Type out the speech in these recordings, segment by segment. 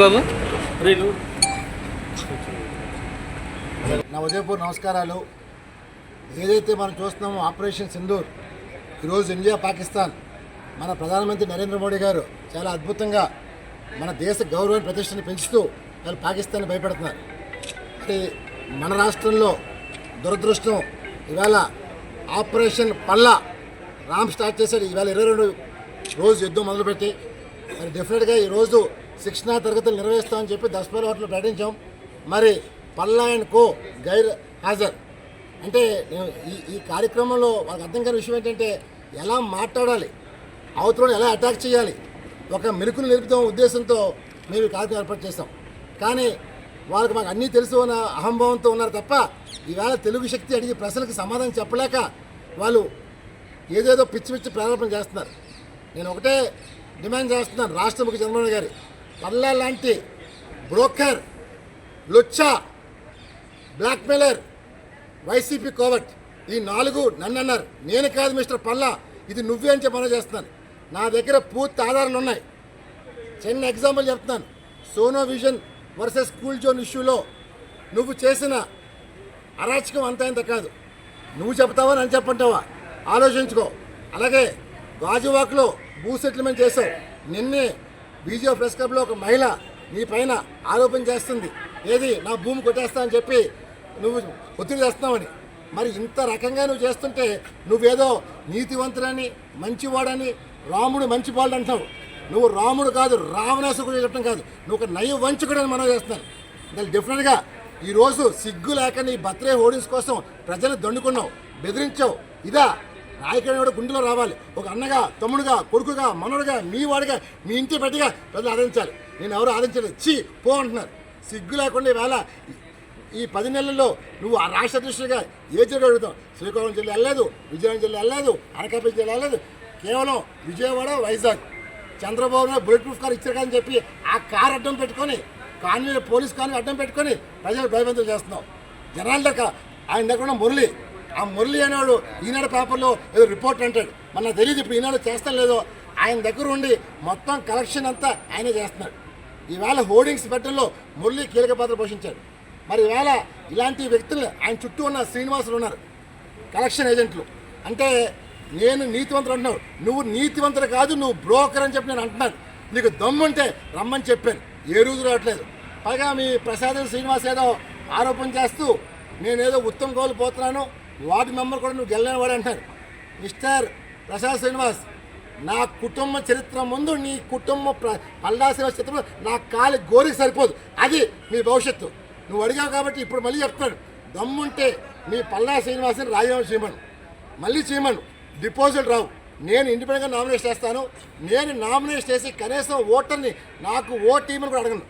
బాబు? నా ఉదయపూర్ నమస్కారాలు. ఏదైతే మనం చూస్తున్నామో ఆపరేషన్ సింధూర్ ఈరోజు ఇండియా పాకిస్తాన్ మన ప్రధానమంత్రి నరేంద్ర మోడీ గారు చాలా అద్భుతంగా మన దేశ గౌరవాన్ని ప్రతిష్టని పెంచుతూ వాళ్ళు పాకిస్తాన్ భయపెడుతున్నారు. మరి మన రాష్ట్రంలో దురదృష్టం ఇవాళ ఆపరేషన్ పల్లా రామ్ స్టార్ట్ చేశాడు ఇవాళ ఇరవై రెండు రోజు యుద్ధం మొదలుపెట్టి మరి డెఫినెట్గా ఈరోజు శిక్షణా తరగతులు నిర్వహిస్తామని చెప్పి దస్పల్ హోటల్ ప్రకటించాం. మరి పల్లా అండ్ కో గైర్ హాజర్. అంటే నేను ఈ ఈ కార్యక్రమంలో వాళ్ళకి అర్థం కాని విషయం ఏంటంటే ఎలా మాట్లాడాలి అవతలను ఎలా అటాక్ చేయాలి ఒక మెరుకును నిలుపుతాం ఉద్దేశంతో మేము ఈ కార్యక్రమం ఏర్పాటు చేస్తాం. కానీ వాళ్ళకి మాకు అన్నీ తెలుసు అన్న అహంభావంతో ఉన్నారు తప్ప ఈవేళ తెలుగు శక్తి అడిగి ప్రశ్నలకు సమాధానం చెప్పలేక వాళ్ళు ఏదేదో పిచ్చి పిచ్చి ప్రారంభం చేస్తున్నారు. నేను ఒకటే డిమాండ్ చేస్తున్నాను రాష్ట్ర ముఖ్య చంద్రబాబు గారి. పల్లా లాంటి బ్రోకర్ లుచ్చా బ్లాక్మెయిలర్ వైసీపీ కోవట్ ఈ నాలుగు నన్ను అన్నారు నేను కాదు మిస్టర్ పల్లా ఇది నువ్వే అని చెప్పి చేస్తున్నాను. నా దగ్గర పూర్తి ఆధారాలు ఉన్నాయి. చిన్న ఎగ్జాంపుల్ చెప్తున్నాను. Sono Vision versus Cool Zone ఇష్యూలో నువ్వు చేసిన అరాచకం అంత ఇంత కాదు. నువ్వు చెప్తావా నన్ను చెప్పంటావా ఆలోచించుకో. అలాగే గాజువాక్లో భూ సెటిల్మెంట్ చేసావు నిన్నే బీజేపీ ప్రెస్ క్లబ్లో ఒక మహిళ నీ పైన ఆరోపణ చేస్తుంది. ఏది? నా భూమి కొట్టేస్తా అని చెప్పి నువ్వు ఒత్తిడి చేస్తున్నావని. మరి ఇంత రకంగా నువ్వు చేస్తుంటే నువ్వేదో నీతివంతుడని మంచివాడని రాముడు మంచివాడు అంటావు నువ్వు రాముడు కాదు రావణాసుకుడు చెప్పడం కాదు. నువ్వు ఒక నయ వంచుకుడు అని మనం చేస్తున్నాను దాని డెఫినెట్గా ఈరోజు సిగ్గు లేక నీ బర్త్డే హోర్డింగ్స్ కోసం ప్రజలు దండుకున్నావు బెదిరించావు. ఇదా నాయకుడు కూడా గుండెలో రావాలి. ఒక అన్నగా తమ్ముడుగా కొడుకుగా మనవడుగా మీ వాడిగా మీ ఇంటి పెట్టిగా ప్రజలు ఆదరించాలి. నేను ఎవరు ఆదరించలేదు. చీ పో అంటున్నారు. సిగ్గు లేకుండా ఈవేళ ఈ పది నెలల్లో నువ్వు ఆ రాష్ట్ర దృష్టిగా ఏ జిల్లా అడుగుతావు? శ్రీకాకుళం జిల్లా వెళ్ళలేదు విజయనగరం జిల్లా వెళ్ళలేదు అనకాపల్లి జిల్లా వెళ్ళలేదు. కేవలం Vijayawada Vizag. Chandrababu bullet proof car ఇచ్చారు అని చెప్పి ఆ కార్ అడ్డం పెట్టుకొని కాన్వే పోలీస్ కాన్వే అడ్డం పెట్టుకొని ప్రజలు భయభంతులు చేస్తున్నావు. జనాల దగ్గర ఆయన దగ్గర మురళి. ఆ మురళి అనేవాడు ఈనాడు పేపర్లో ఏదో రిపోర్ట్ అంటాడు. మన తెలియదు ఇప్పుడు ఈనాడు చేస్తాం లేదో. ఆయన దగ్గర ఉండి మొత్తం కలెక్షన్ అంతా ఆయనే చేస్తున్నాడు. ఈవేళ హోర్డింగ్స్ పెట్టడంలో మురళి కీలక పాత్ర పోషించాడు. మరి ఈవేళ ఇలాంటి వ్యక్తులు ఆయన చుట్టూ ఉన్న శ్రీనివాసులు ఉన్నారు. కలెక్షన్ ఏజెంట్లు. అంటే నేను నీతివంతుడు అంటున్నావు నువ్వు నీతివంతుడు కాదు నువ్వు బ్రోకర్ అని చెప్పి నేను అంటున్నాను. నీకు దమ్ముంటే రమ్మని చెప్పాను. ఏ రోజు రావట్లేదు. పైగా మీ ప్రసాద్ శ్రీనివాస్ ఏదో ఆరోపణ చేస్తూ నేనేదో ఉత్తమ గోలు పోతున్నాను. వార్డు మెంబర్ కూడా నువ్వు గెలలేని వాడు అంటారు. మిస్టర్ ప్రసాద్ శ్రీనివాస్ నా కుటుంబ చరిత్ర ముందు నీ కుటుంబ ప్ర పల్లా శ్రీనివాస్ చరిత్ర నా కాలి గోరికి సరిపోదు. అది మీ భవిష్యత్తు. నువ్వు అడిగావు కాబట్టి ఇప్పుడు మళ్ళీ చెప్తాను దమ్ముంటే మీ పల్లా శ్రీనివాస్ని రాజీనామా చేయమను. మళ్ళీ చేయమను. డిపాజిట్ రావు. నేను ఇండిపెండెంట్గా నామినేట్ చేస్తాను. నేను నామినేట్ చేసి కనీసం ఓటర్ని నాకు ఓ టీంని కూడా అడగను.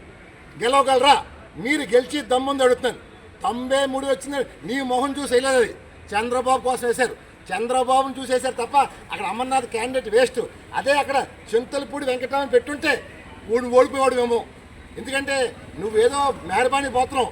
గెలవగలరా? మీరు గెలిచి దమ్ముంది అడుగుతున్నాను. తొంభై మూడు వచ్చింది. నీ మొహం చూసి వెళ్ళలేదు అది. చంద్రబాబు కోసం వేశారు. చంద్రబాబును చూసేశారు తప్ప అక్కడ అమర్నాథ్ క్యాండిడేట్ వేస్ట్. అదే అక్కడ చింతలపూడి వెంకటరామన్ పెట్టుంటే ఊడు ఓడిపోయాడుమేమో ఎందుకంటే నువ్వేదో మేరబాణి పోతున్నావు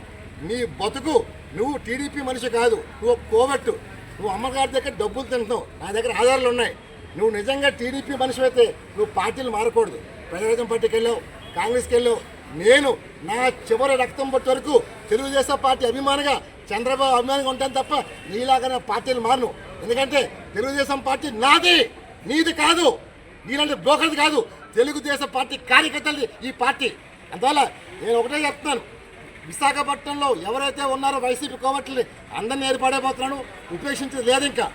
నీ బతుకు నువ్వు టీడీపీ మనిషి కాదు. నువ్వు కోవట్టు. నువ్వు అమ్మగారి దగ్గర డబ్బులు తింటున్నావు. నా దగ్గర ఆధారాలు ఉన్నాయి. నువ్వు నిజంగా టీడీపీ మనిషి అయితే నువ్వు పార్టీలు మారకూడదు. ప్రజారాజ్యం పార్టీకి వెళ్ళావు కాంగ్రెస్కి వెళ్ళావు నేను నా చివరి రక్తం పట్టు వరకు తెలుగుదేశం పార్టీ అభిమానిగా చంద్రబాబు అభిమానిగా ఉంటాను తప్ప నీలాగానే పార్టీలు మారను. ఎందుకంటే తెలుగుదేశం పార్టీ నాది. నీది కాదు. నీలాంటి బ్రోకర్ది కాదు. తెలుగుదేశం పార్టీ కార్యకర్తలది ఈ పార్టీ. అందువల్ల నేను ఒకటే చెప్తున్నాను. విశాఖపట్నంలో ఎవరైతే ఉన్నారో వైసీపీ కోవట్లని అందరిని ఏర్పడైపోతున్నాను ఉపేక్షించేది లేదు ఇంకా.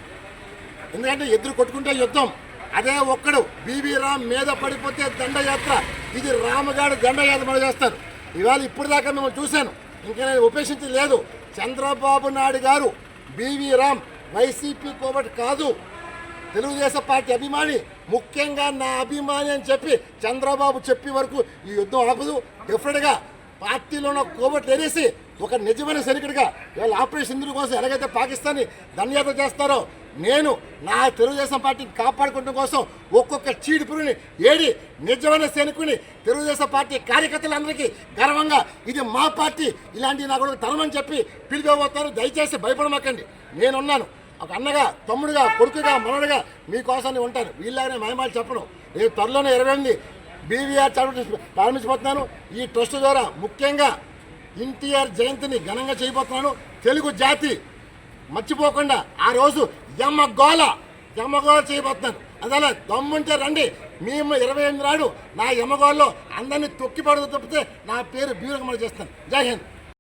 ఎందుకంటే ఎదురు కొట్టుకుంటే యుద్ధం. అదే ఒక్కడు బీబీ రామ్ మీద పడిపోతే దండయాత్ర. ఇది రామగాడు దండయాత్ర మనం చేస్తారు ఇవాళ ఇప్పుడు దాకా మిమ్మల్ని చూశాను. ఇంకా నేను ఉపేక్షించి లేదు. చంద్రబాబు నాయుడు గారు బీవీ రామ్ వైసీపీ కోవట్ కాదు. తెలుగుదేశం పార్టీ అభిమాని ముఖ్యంగా నా అభిమాని అని చెప్పి చంద్రబాబు చెప్పే వరకు ఈ యుద్ధం ఆపదు డెఫినెట్గా పార్టీలో ఉన్న కోబట్లు ఎరేసి ఒక నిజమైన సైనికుడిగా ఇవాళ ఆపరేషన్ ఇందుల కోసం ఎలాగైతే పాకిస్తాన్ని ధన్యత చేస్తారో నేను నా తెలుగుదేశం పార్టీని కాపాడుకోవడం కోసం ఒక్కొక్క చీడి పురుని ఏడి నిజమైన సైనికుని తెలుగుదేశం పార్టీ కార్యకర్తలందరికీ గర్వంగా ఇది మా పార్టీ ఇలాంటి నా కూడా తరమని చెప్పి పిలిపిపోతారు దయచేసి భయపడమాకండి. నేనున్నాను. ఒక అన్నగా తమ్ముడుగా కొడుకుగా మనవడుగా మీకోసాన్ని ఉంటాను. వీళ్ళగానే మహిమాలు చెప్పను. రేపు త్వరలోనే ఇరవై ఎనిమిది బీవీఆర్ చారిటబుల్ ప్రారంభించబోతున్నాను. ఈ ట్రస్ట్ ద్వారా ముఖ్యంగా ఎన్టీఆర్ జయంతిని ఘనంగా చేయబోతున్నాను. తెలుగు జాతి మర్చిపోకుండా ఆ రోజు యమ్మ యమగోళ చేయబోతున్నాను. అందువల్ల దమ్ముంటే రండి. మేము ఇరవై ఎనిమిది నాడు నా యమ్మగోల్లో అందరినీ తొక్కి పడదు తప్పితే నా పేరు బీరుగా చేస్తాను. జై హింద్.